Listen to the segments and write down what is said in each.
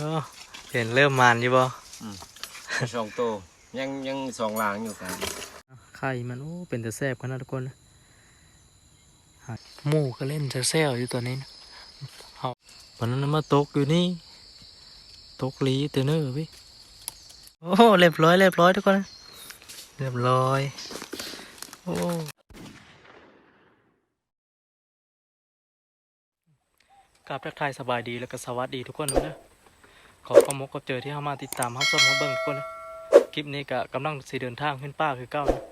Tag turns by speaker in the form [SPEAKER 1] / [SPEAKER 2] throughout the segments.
[SPEAKER 1] โอ้เห็นเริ่มมานอยู่บ่
[SPEAKER 2] สองตัวยังยังสองหลางอยู่กัน
[SPEAKER 1] ไข่มันโอ้เป็นแต่แซ่บกันนะทุกคนนะหาหมูก็เล่นจะแซวอยู่ตัวนี้นะเอาวันนั้นมาตกอยู่นี่ตกลีเตเนอร์พี่โอ้เรียบร้อยเรียบร้อยทุกคนนะเรียบร้อยโอ้กราบทักทายสบายดีแล้วก็สวัสดีทุกคนเลยนะ ขอขอมกกับเจอที่เข้ามาติดตามฮับชมฮับเบิ้งทุกคนนะคลิปนี้ก็กำลังสีเดินทางขึ้นป้าคือเก้านะ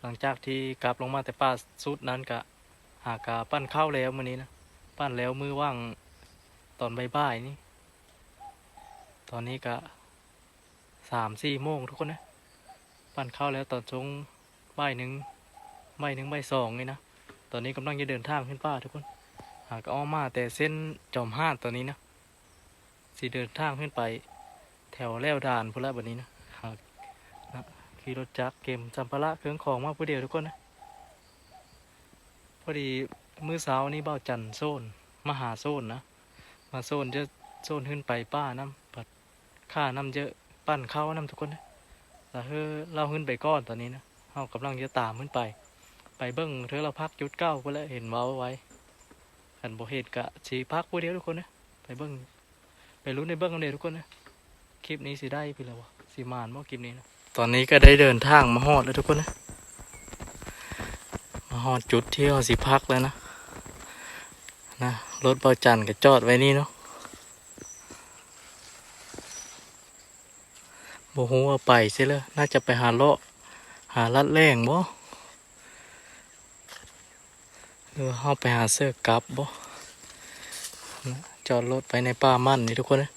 [SPEAKER 1] หลังจากที่กลับลงมาแต่ป่าสุดนั้นก็หากาปั้นข้าวแล้วมื้อนี้นะปั้นแล้วมือว่างตอนบ่ายๆนี่ตอนนี้ก็สามสี่โมงทุกคนนะปั้นข้าวแล้วตอนชงบ่ายหนึ่งบ่ายหนึ่งบ่ายสองนี่นะตอนนี้กำลังจะเดินทางขึ้นป่าทุกคนหากอ้อมมาแต่เส้นจอมห้าตอนนี้นะ สิเดินทางขึ้นไป แถวแล้วด่านพุ่นละแบบนี้นะหากขี่รถจักรเกมสัมภาระเครื่องของมาผู้เดียวทุกคนนะพอดีมือเสาร์นี้เบ้าจันโซนมาหาโซนนะมาโซนจะโซนขึ้นไปป้าน้ำปัดค่าน้ำเยอะปั้นเข้าน้ำทุกคนนะแล้วเฮ้อเราขึ้นไปก้อนตอนนี้นะเรากำลังจะตามขึ้นไป ไปเบิ้งเธอเราพักจุดเก้าก็แล้วเห็นเว้าไว้ขันโบเหตุกะชีพักผู้เดียวทุกคนนะไปเบิ้ง ไปรู้ในเบิ้องกันเลยทุกคนนะ คลิปนี้สิได้พี่แล้ววะสิมานบ่คลิปนี้นะตอนนี้ก็ได้เดินทางมาฮอดแล้วทุกคนนะ มาฮอดจุดที่เราสิพักแล้วนะ นะรถเบาจันก็จอดไว้นี่เนาะโบฮูว่าไปใช่เลยน่าจะไปหาเลาะ หาลัดแรงบ่หรือว่าเฮาไปหาเสื้อกลับบ่ จอดรถไปในป่ามั่นนี่ทุกคนนะ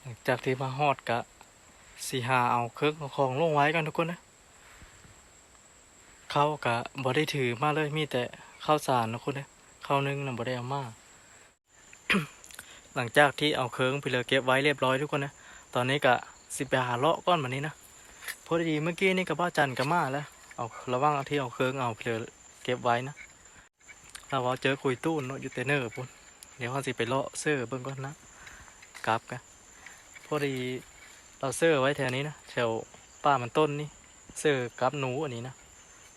[SPEAKER 1] หลังจากที่มาฮอดกะสีหาเอาเครื่องของลงไว้กันทุกคนนะเขากะบ่ได้ถือมาเลยมีแต่ข้าวสารนะคุณนะข้าวนึ่งนะบ่ได้เอามาหลังจากที่เอาเครื่องไปเลยเก็บไว้เรียบร้อยทุกคนนะ ตอนนี้กะสิไปหาเลาะก้อนแบบนี้นะ พอดีเมื่อกี้นี่กับบ้าจันกับมาแล้ว เอาระว่างเอาที่เอาเครื่องเอาไปเลยเก็บไว้นะ เราเอาเจอคุยตู้นเนาะอยู่เตเนอร์ปุ่นเดี๋ยวเขาสิไปเลาะเสื้อเบิ่งก่อนนะกลับกันพอดีเราเสื้อไว้แถวนี้นะแถวป้ามันต้นนี่เสื้อกับหนูอันนี้นะ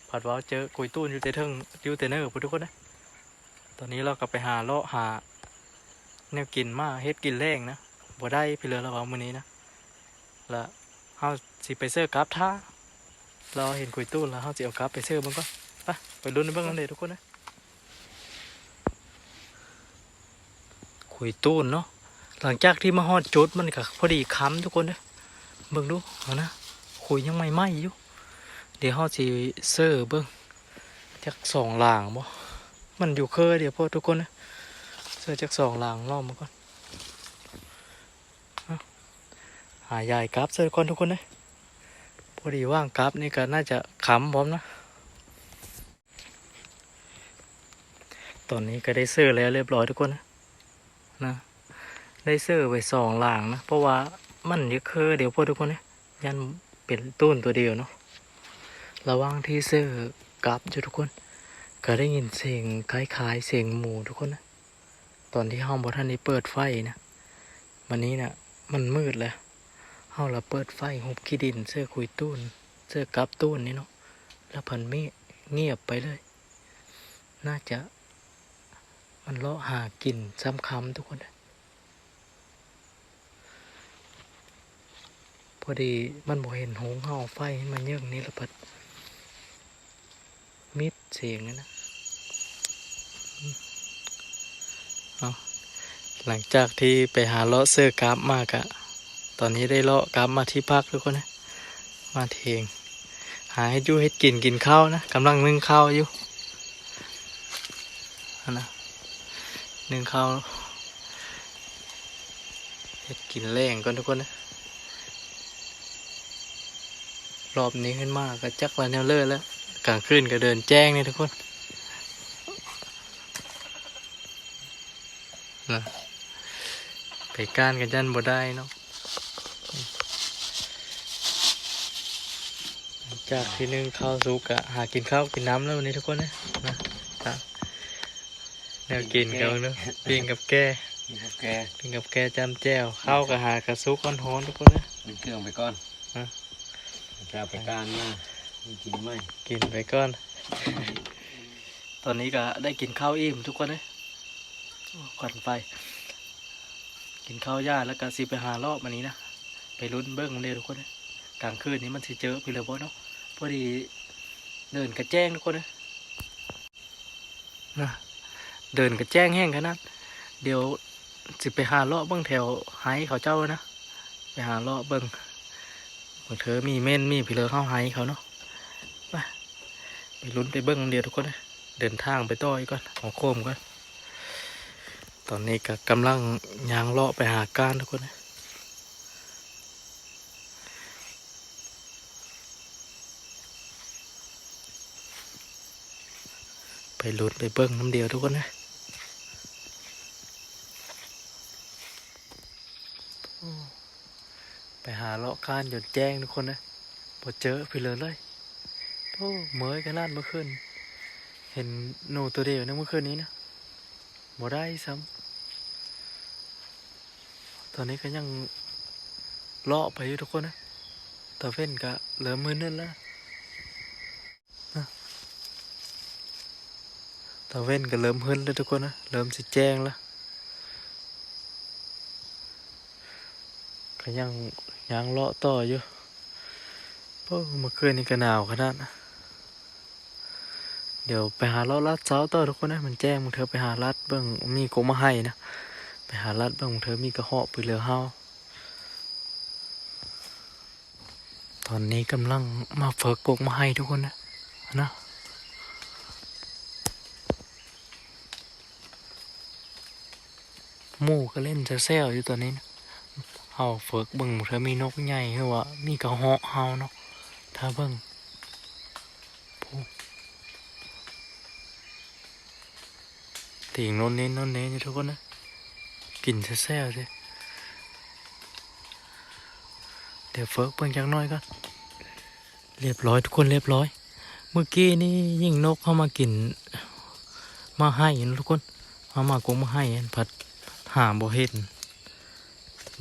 [SPEAKER 1] ผัดว่าเจอกุยตู้นอยู่เตเทิงอยู่เตเนอร์พุทุกคนนะตอนนี้เราก็ไปหาเลาะหาแนวกินมาเฮ็ดกินแรงนะบ่ได้พี่เลยเราเอามื้อนี้นะแล้วเฮาสิไปเสื้อกลับท่าเราเห็นกุยตู้นแล้วเฮาสิเอากลับไปเสื้อเบิ่งก่อนไปไปลุ้นเบิ่งกันเลยทุกคนนะ คุยตูนเนาะหลังจากที่มาฮอดจุดมันก็พอดีค้ำทุกคนเด้เบิ่งดูเอานะคุยยังไม่ไหมอยู่เดี๋ยวเฮาสิเซอร์เบิ่งจักสองหลางบ่มันอยู่เคยเดี๋ยวพอทุกคนนะเซอร์จักสองหลางรอบมาก่อนหายายกราฟเซอร์ก่อนทุกคนนะพอดีว่างกราฟนี่ก็น่าจะค้ำพร้อมนะตอนนี้ก็ได้เซอร์แล้วเรียบร้อยทุกคนนะ นะได้เสื้อไว้สองหลางนะ เพราะว่ามันเยอะคือเดี๋ยวพวกทุกคนเนี่ยยันเป็นต้นตัวเดียวเนาะระว่างที่เสื้อกลับอยู่ทุกคน ก็ได้ยินเสียงคล้ายๆเสียงหมูทุกคนนะตอนที่ห้องบท่านนี้เปิดไฟนะวันนี้นะ่ะมันมืดแล้วเฮาเราเปิดไฟหุบขี้ดิน เสื้อคุยตู้น เสื้อกลับตู้นนี่เนาะแล้วพันมฆเงียบไปเลย น่าจะ มันเลาะหากินซ้ำคำทุกคน พอดีมันบ่เห็นหงเห่าไฟให้มันเยิ่งนี้ละพัดมิดเสียงนะนะเอาหลังจากที่ไปหาเลาะเสื้อกราฟมากอะตอนนี้ได้เลาะกราฟมาที่พักทุกคนนะ มาเทงหาให้ยู่ให้กินกินข้าวนะกำลังนึ่งข้าวอยู่นนะ นึ่งข้าวเฮ็ดกินแรงก่อนทุกคนนะ รอบนี้ขึ้นมากก็จักวันแนวเลอร์แล้ว กลางคืนก็เดินแจ้งนี่ทุกคนนะไปก้านกันยันบ่ได้เนาะหลังจากที่นึ่งข้าวสุกอะหากินข้าวกินน้ำแล้ววันนี้ทุกคนนะนะ แนวกินเขาเนาะปิ้งกับแก้
[SPEAKER 2] กินกับแก
[SPEAKER 1] ปิ้งกับแก้จำแจ้วข้าวกับหากระซุกร้อนๆทุกคนนะ
[SPEAKER 2] เป็นเครื่องไปก่อน
[SPEAKER 1] ฮะ
[SPEAKER 2] จะเอาไปการมากินไหม
[SPEAKER 1] กินไปก่อน ตอนนี้ก็ได้กินข้าวอิ่มทุกคนเลยโอ้ขวัญไฟกินข้าวย่าแล้วก็สิไปหารอบมันนี้นะไปลุ้นเบิ้งเลยทุกคนเลยกลางคืนนี้มันสิเจอพี่เลยบ่เนาะพอดีเดินกระแจ้งทุกคนเลยนะ เดินกระแจ้งแห้งขนาดเดี๋ยวสิไปหาเลาะเบิ้งแถวไห้เขาเจ้านะไปหาเลาะเบิ้งบางเธอมีเม่นมีพี่เลยเข้าไห้เขาเนาะไปไปลุ้นไปเบิ้งเดียวทุกคนนะเดินทางไปต่ออีกก่อนของโคมก่อนตอนนี้ก็กำลังยางเลาะไปหาการทุกคนนะไปลุ้นไปเบิ้งน้ำเดียวทุกคนนะโอ้ ไปหาเลาะการหยดแจ้งทุกคนนะพอเจอพี่เลยเลยโอ้เหมยขนาดเมื่อคืนเห็นหนูตัวเดียวนะเมื่อคืนนี้นะบ่ได้ซ้ำตอนนี้ก็ยังเลาะไปอยู่ทุกคนนะตาเฟ้นก็เหลือมือนั่นล้วนะตาเว้นก็เริ่มหึนแล้วทุกคนนะ เริ่มสิแจ้งแล้ว ก็ยังยังเลาะต่ออยู่เพราะมื่อคืนนี้ก็หนาวขนาดนะเดี๋ยวไปหาเราลัดเช้าต่อทุกคนนะมันแจ้งมึงเธอไปหาลัดเบิ่งมีโกมาให้นะไปหาลัดเบิ่งมึงเธอมีกระเหาะไปเหลือเฮาตอนนี้กำลังมาเฟิกกกมาให้ทุกคนนะนะหมูก็เล่นจะแซวอยู่ตอนนี้นะ เฮาเฟิกเบิ่งเธอมีนกใหญ่หรือว่ามีกระเหาะเฮาเนาะถ้าเบิ่งติ่งนนเน้นนนเน้นทุกคนนะกลิ่นแซ่บๆสิเดี๋ยวเฟิร์กเพิ่งจักน้อยก่อนเรียบร้อยทุกคนเรียบร้อย เมื่อกี้นี่ยิ่งนกเข้ามากิน มาให้ทุกคนมามากงมาให้อันผัดหาบ่เห็น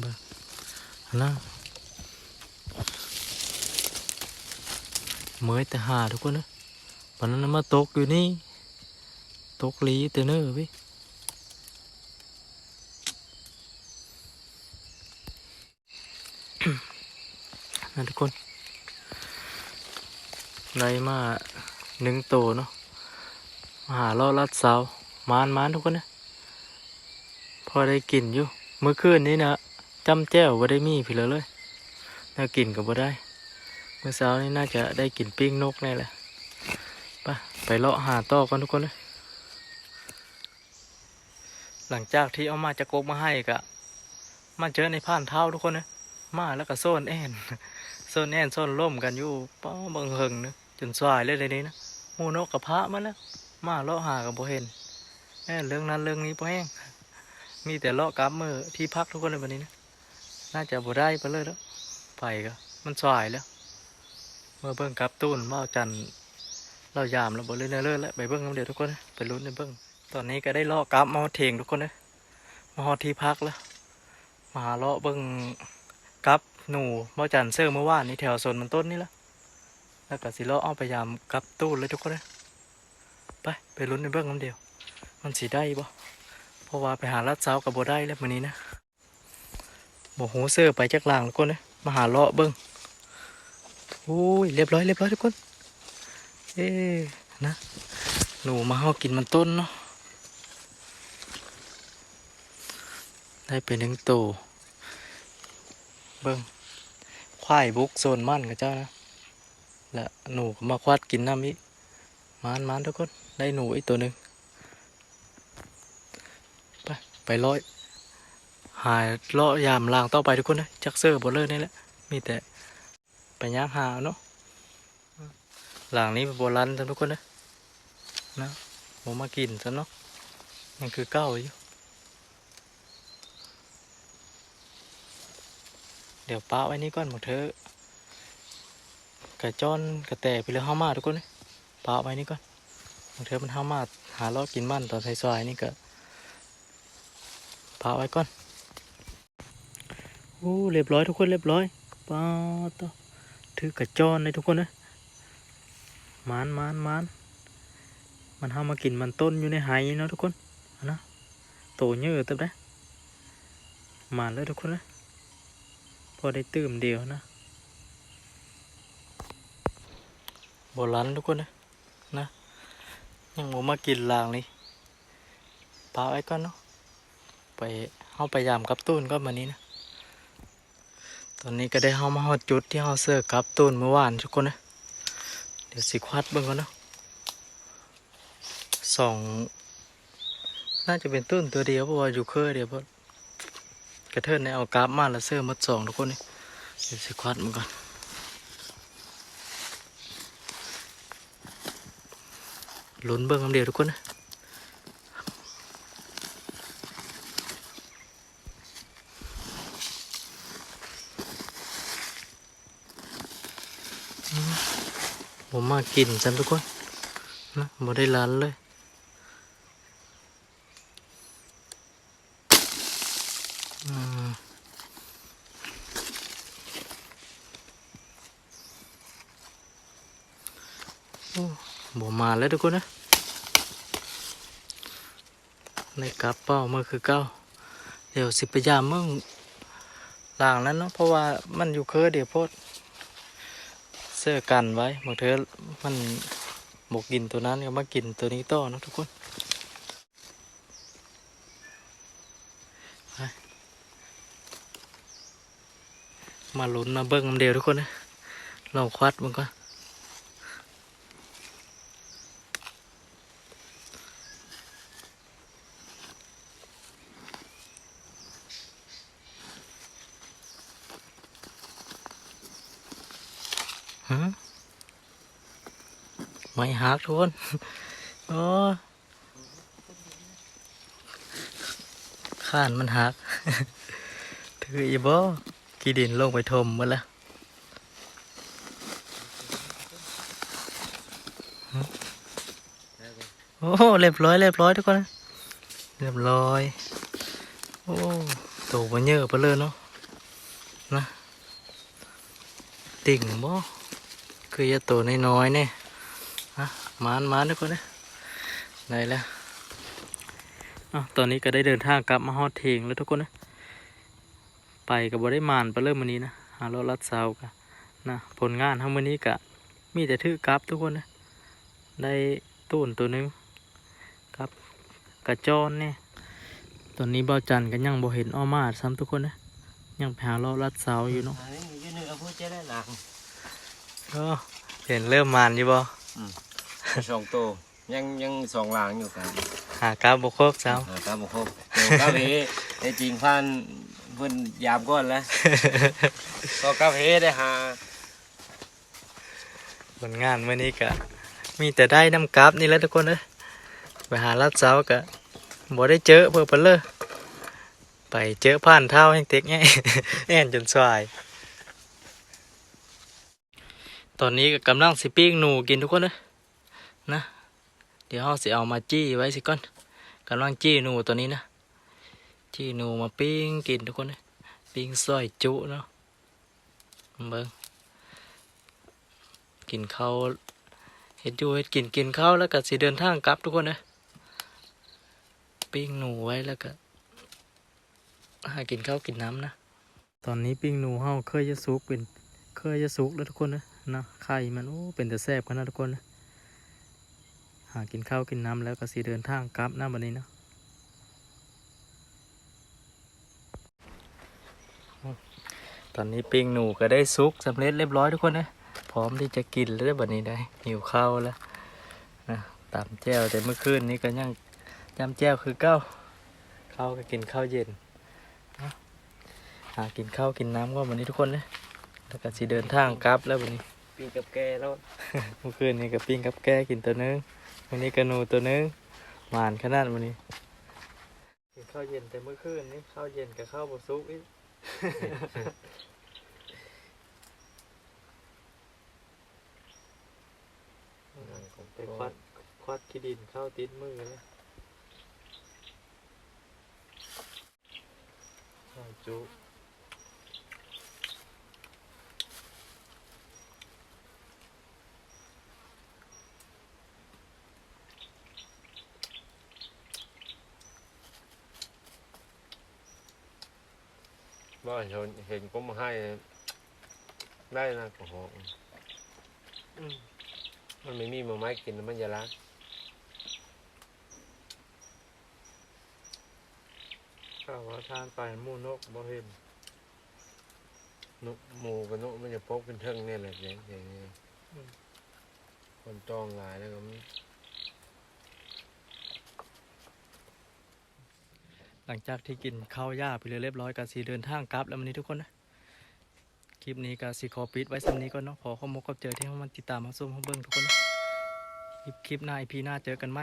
[SPEAKER 1] บิ่ นะเมื่อยแต่หาทุกคนนะวันนั้นมาตกอยู่นี่ ตก lý từ nơi với nè ทุกคนได้มาหนึ่งตัวเนาะมาหาล่อลัดเสาวมานมานทุกคนนะ พอได้กินอยู่ เมื่อคืนนี้นะ จำแจ้วว่าได้มีพี่เลยเลย น่ากินกับบ่ได้ เมื่อเช้านี้น่าจะได้กินปิ้งนกแน่แหละไปไปเลาะหาต่อกันทุกคนเลย หลังจากที่เอามาจากกกมาให้ก็มาเจอในผ่านเท้าทุกคนนะมาแล้วก็โซนแอนโซนแอนโซนล่มกันอยู่ป้าบังเฮิงนะจนสวายเลยในนี้นะมูนกกับพระมาแล้วมาเลาะหากับโบเห็นแอนเรื่องนั้นเรื่องนี้พอแห้งมีแต่เลาะกับมือที่พักทุกคนในวันนี้นะ น่าจะบ่ได้ไปเลยแล้วไปก็มันสวายแล้ว เมื่อเบิ้งกับตูนมาเอจันเรายามแล้วบ่เลยเนเลิศแล้วไปเบิ้งน้ำเดียวทุกคนไปลุ้นในเบิ้งตอนนี้ก็ได้เลาะกับมาเทงทุกคนเลยมาฮอดที่พักแล้วมาหาเลาะเบิ่งกับหนูเมื่อจันเซอร์เมื่อวานนี้แถวโซนมันต้นนี่และแล้วก็สิเลาะเอาไปยามกับตู้เลยทุกคนเลยไปไปลุ้นในเบื้องน้ำเดียว มันสีได้บ่เพราะว่าไปหาลัดเช้ากับโบได้แล้วมื้อนี้นะ โหูเซอร์ไปจากลางทุกคนเลยมาหาเลาะเบิ่งโอ้ยเรียบร้อยเรียบร้อยทุกคนเอ๊ะนะหนูมาเฮากินมันต้นเนาะได้เป็นหนึ่งตัวเบิ้งควายบุกโซนมั่นกับเจ้านะและหนูมาควาดกินน้ำอีกมานมานทุกคนได้หนูอีกตัวหนึ่งไปไปร้อย หายเลาะยามลางต่อไปทุกคนนะจักเซอร์บอลเลอร์นี่แหละมีแต่ไปย่างหาเนาะหลังนี้เป็นโบราณทุกคนนะนะผมมากินซะเนาะยังคือเก้าอยู่เดี๋ยวป้าไว้นี่ก่อนหมดเธอกระจอนกระแตไปเลยห้ามาทุกคนเลยป้าไว้นี่ก่อนบางเทอมันเข้ามาหาเลาะกินมันตอนสายๆนี่ก็พาไว้ก่อน โอ้เรียบร้อยทุกคนเรียบร้อยป้าต่อถือกระจอนเลยทุกคนนะมานมานมานมันเข้ามากินมันต้นอยู่ในไหเนาะทุกคนนะโตเยอะเต็มได้มานเลยทุกคนนะพอได้ตื่มเดียวนะโบราณทุกคนนะนะยังบ่มากินลางนี่ปาไว้ก่อนเนาะไปเฮาไปยามกับตูนก็มานี้นะ ตอนนี้ก็ได้เฮามาฮอดจุดที่เฮาเสิร์ฟกับตูนเมื่อวานทุกคนนะเดี๋ยวสิควัดเบิ่งก่อนเนาะสองน่าจะเป็นต้นตัวเดียวเพราะว่าอยู่เครือเดียวเพราะกระเทินในเอากราฟมาแล้วเสิร์ฟมดสองทุกคนนี่เดี๋ยวสิควัดมันก่อนลุ้นเบิ่งคำเดียวทุกคนนะ ผมมากินจันทุกคนนะบ่ได้ร้านเลยอืมโอ้บ่มาแล้วทุกคนนะในกระเป๋ามือคือเก้า เดี๋ยวสิพยายามมึงล่างนั้นเนาะเพราะว่ามันอยู่เคอเดี๋ยวโพด เสื้อกันไว้บางเทอมันบกกินตัวนั้นก็มากินตัวนี้ต่อนะทุกคนมาลุ้นมาเบิ้งมันเดียวทุกคนนะลองควัดมันก่ ไม่หักทุกคนโอ้ข้านมันหักถืออีบ่กีดินลงไปทมหมาแล้วฮะโอ้เรียบร้อยเรียบร้อยทุกคนเรียบร้อย โอ้โตมันเยอะไปเลยเนาะนะติ่งบ่ คือจะตัวน้อยๆเนี่ยฮะมานมานทุกคนนะไหนแล้วอตอนนี้ก็ได้เดินทางกลับมาฮอดเทงแล้วทุกคนนะ ไปกับบ่ได้มานไปเริ่มวันนี้นะหารถลัดเสากันนะผลงานทั้งวันนี้กะมีแต่ถือกลับทุกคนนะได้ตูนตัวนึงกับกระจอนเนี่ยตอนนี้เบาจันกันยังบ่เห็นอ้อมาดซ้ำทุกคนนะยังไปหารถลัดเสาอยู่เนาะ
[SPEAKER 2] อันนี้อยู่ในกระพุ้จะได้หลัง
[SPEAKER 1] ก็เห็นเริ่มมานอยู่บ่
[SPEAKER 2] สองโตยังยังสองลางอยู่กัน
[SPEAKER 1] หากราบบ่ครบซ้ำ
[SPEAKER 2] เออครับผมครบเดี๋ยวกาเพในจริงพันเพิ่นยามก้อนแล้วก็กาเพได้หา
[SPEAKER 1] ผลงานวันนี้ก็มีแต่ได้น้ำกราบนี่แหละทุกคนเอ้ยไปหาลัดเสาวก็บ่ได้เจอเพื่อเปนเลยไปเจอผ่านเท้าแห่งเต็กไงแอนจนสวาย ตอนนี้กำลังสิปิ้งหนูกินทุกคนเลยนะ เดี๋ยวเราสิเอามาจี้ไว้สิก่อนกำลังจี้หนูตัวนี้นะ จี้หนูมาปิ้งกินทุกคนเลยปิ้งซอยจุเนาะเบิ่งกินข้าวเห็ดอยู่เห็ดกินกินข้าวแล้วก็สิเดินทางกลับทุกคนนะปิ้งหนูไว้แล้วก็หากินข้าวกินน้ำนะ ตอนนี้ปิ้งหนูเฮาเคยจะสุกเป็น เคยจะสุกแล้วทุกคนนะนะไข่มันโอ้เป็นแต่แซ่บขนาดทุกคนนะหากินข้าวกินน้ำแล้วก็สิเดินทางกลับนะวันนี้นะตอนนี้ปิ้งหนูก็ได้สุกสำเร็จเรียบร้อยทุกคนนะพร้อมที่จะกินแล้วได้อบัดนี้ได้หิวข้าวแล้วนะตามแจ้วแต่เมื่อคืนนี้ก็ยังจำแจ้วคือเก้าข้าวก็กินข้าวเย็นนะหากินข้าวกินน้ำก็วันนี้ทุกคนเลย แล้วก็สิเดินทางกลับแล้ววันนี้
[SPEAKER 2] ปีกับแกแล้ว
[SPEAKER 1] เมื่อคืนนี้ก็ปิ้งกับแก้กินตัวนึงวันนี้ก็หนูตัวนึงหวานขนาดวันนี้กินข้าวเย็นแต่เมื่อคืนนี้ข้าวเย็นกับข้าวบซุกอีกไปควัดควัดขี้ดินเข้าติดมือเลยข้าวจุ
[SPEAKER 2] บ่เห็นเห็นก็มาให้ ได้นะโอ้โห
[SPEAKER 1] อืม
[SPEAKER 2] มันไม่มีมาไม้กินมันจะรัก
[SPEAKER 1] ข้าวว่าทานไปหมูนกบ่เห็น
[SPEAKER 2] นุหมูกับนุมันจะพกเป็นเทิงเนี่ยแหละอย่างอย่างนี้คนจองหลายแล้วก็มัน
[SPEAKER 1] หลังจากที่กินข้าวหญ้าไปเลยเรียบร้อยก็สีเดินทางกลับแล้ววันนี้ทุกคนนะคลิปนี้ก็สีขอปิดไว้สำนี้ก่อนเนาะพอข้อมกกับเจอที่มันติดตามมาส้มเขาเบิ้งทุกคนนะคลิปคลิปหน้าอีพีหน้าเจอกันไหม